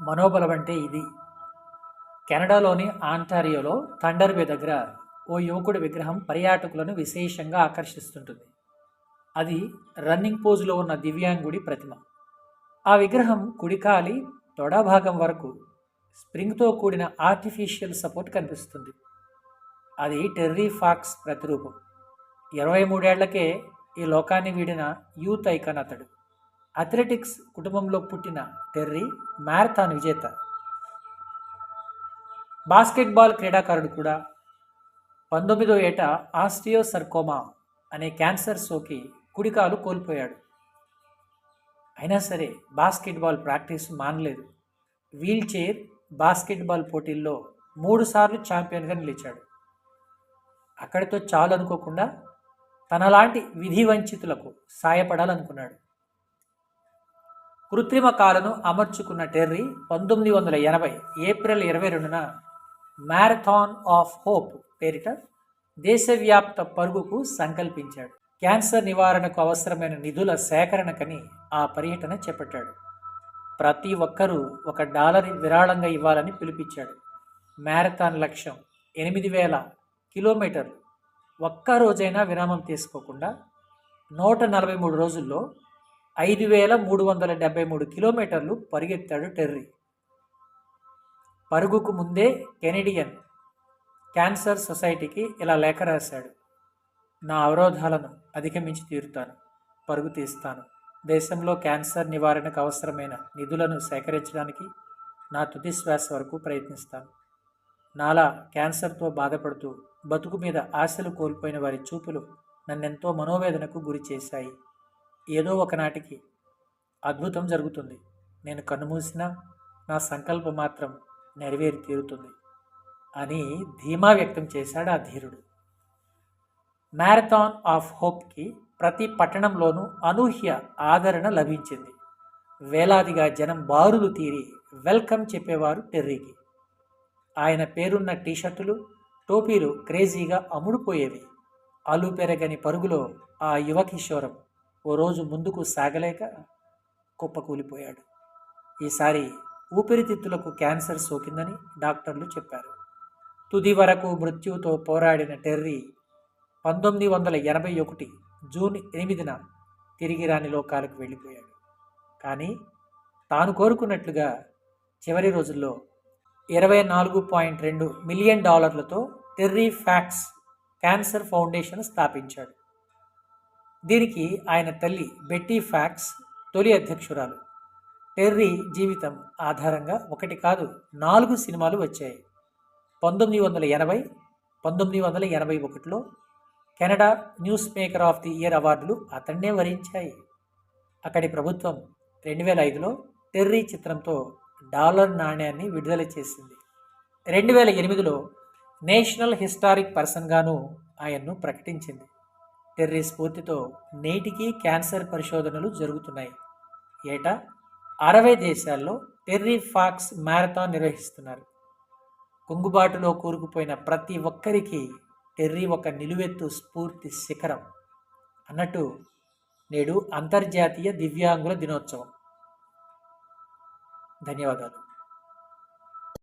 మనోబలం అంటే ఇది. కెనడాలోని ఆంటారియోలో థండర్బే దగ్గర ఓ యువకుడి విగ్రహం పర్యాటకులను విశేషంగా ఆకర్షిస్తుంటుంది. అది రన్నింగ్ పోజులో ఉన్న దివ్యాంగుడి ప్రతిమ. ఆ విగ్రహం కుడికాలి తొడ భాగం వరకు స్ప్రింగ్తో కూడిన ఆర్టిఫిషియల్ సపోర్ట్ కనిపిస్తుంది. అది టెర్రీ ఫాక్స్ ప్రతిరూపం. ఇరవై మూడేళ్ళకే ఈ లోకాన్ని వీడిన యూత్ ఐకాన్ అతడు. అథ్లెటిక్స్ కుటుంబంలో పుట్టిన టెర్రీ మ్యారథాన్ విజేత. బాస్కెట్బాల్ క్రీడాకారుడు కూడా. పంతొమ్మిదో ఏట ఆస్టియోసర్కోమా అనే క్యాన్సర్ సోకి కుడికాలు కోల్పోయాడు. అయినా సరే బాస్కెట్బాల్ ప్రాక్టీస్ మానలేదు. వీల్ చైర్ బాస్కెట్బాల్ పోటీల్లో మూడుసార్లు ఛాంపియన్గా నిలిచాడు. అక్కడితో చాలు అనుకోకుండా తనలాంటి విధి వంచితులకు సాయపడాలనుకున్నాడు. కృత్రిమ కాలను అమర్చుకున్న టెర్రీ పంతొమ్మిది వందల ఎనభై ఏప్రిల్ ఇరవై రెండున మ్యారథాన్ ఆఫ్ హోప్ పేరిట దేశవ్యాప్త పరుగుకు సంకల్పించాడు. క్యాన్సర్ నివారణకు అవసరమైన నిధుల సేకరణకని ఆ పర్యటన చేపట్టాడు. ప్రతి ఒక్కరూ ఒక డాలర్ విరాళంగా ఇవ్వాలని పిలిపించాడు. మ్యారథాన్ లక్ష్యం ఎనిమిది వేల కిలోమీటర్లు. ఒక్క రోజైనా విరామం తీసుకోకుండా నూట నలభై మూడు రోజుల్లో ఐదు వేల మూడు వందల డెబ్బై మూడు కిలోమీటర్లు పరిగెత్తాడు టెర్రీ. పరుగుకు ముందే కెనడియన్ క్యాన్సర్ సొసైటీకి ఇలా లేఖ రాశాడు నా అవరోధాలను అధిగమించి తీరుతాను పరుగు తీస్తాను. దేశంలో క్యాన్సర్ నివారణకు అవసరమైన నిధులను సేకరించడానికి నా తుది శ్వాస వరకు ప్రయత్నిస్తాను. నాలా క్యాన్సర్తో బాధపడుతూ బతుకు మీద ఆశలు కోల్పోయిన వారి చూపులు నన్నెంతో మనోవేదనకు గురి చేశాయి. ఏదో ఒకనాటికి అద్భుతం జరుగుతుంది. నేను కన్నుమూసినా నా సంకల్పం మాత్రం నెరవేరి తీరుతుంది అని ధీమా వ్యక్తం చేశాడు ఆ ధీరుడు. మ్యారథాన్ ఆఫ్ హోప్కి ప్రతి పట్టణంలోనూ అనూహ్య ఆదరణ లభించింది. వేలాదిగా జనం బారులు తీరి వెల్కమ్ చెప్పేవారు టెర్రీకి. ఆయన పేరున్న టీషర్టులు టోపీలు క్రేజీగా అమ్ముడుపోయేవి. అలు పెరగని పరుగులో ఆ యువ కిషోరం ఓ రోజు ముందుకు సాగలేక కుప్పకూలిపోయాడు ఈసారి ఊపిరితిత్తులకు క్యాన్సర్ సోకిందని డాక్టర్లు చెప్పారు. తుది వరకు మృత్యువుతో పోరాడిన టెర్రీ పంతొమ్మిది వందల ఎనభై ఒకటి జూన్ ఎనిమిదిన తిరిగి రాని లోకాలకు వెళ్ళిపోయాడు. కానీ తాను కోరుకున్నట్లుగా చివరి రోజుల్లో ఇరవై నాలుగు పాయింట్ రెండు మిలియన్ డాలర్లతో టెర్రీ ఫ్యాక్స్ క్యాన్సర్ ఫౌండేషన్ స్థాపించాడు. దీనికి ఆయన తల్లి బెట్టీ ఫ్యాక్స్ తొలి అధ్యక్షురాలు. టెర్రీ జీవితం ఆధారంగా ఒకటి కాదు నాలుగు సినిమాలు వచ్చాయి. పంతొమ్మిది వందల ఎనభై పంతొమ్మిది వందల ఎనభై ఒకటిలో Canada news maker of the year అవార్డులు అతన్నే వరించాయి. అక్కడి ప్రభుత్వం రెండు వేల ఐదులో టెర్రీ చిత్రంతో డాలర్ నాణ్యాన్ని విడుదల చేసింది. రెండు వేల ఎనిమిదిలో నేషనల్ హిస్టారిక్ పర్సన్గాను ఆయన్ను ప్రకటించింది. టెర్రీ స్ఫూర్తితో నేటికి క్యాన్సర్ పరిశోధనలు జరుగుతున్నాయి. ఏటా? అరవై దేశాల్లో టెర్రీ ఫాక్స్ మ్యారథాన్ నిర్వహిస్తున్నారు. కుంగుబాటులో కూరుకుపోయిన ప్రతి ఒక్కరికి టెర్రీ ఒక నిలువెత్తు స్ఫూర్తి శిఖరం అన్నట్టు నేడు అంతర్జాతీయ దివ్యాంగుల దినోత్సవం. ధన్యవాదాలు.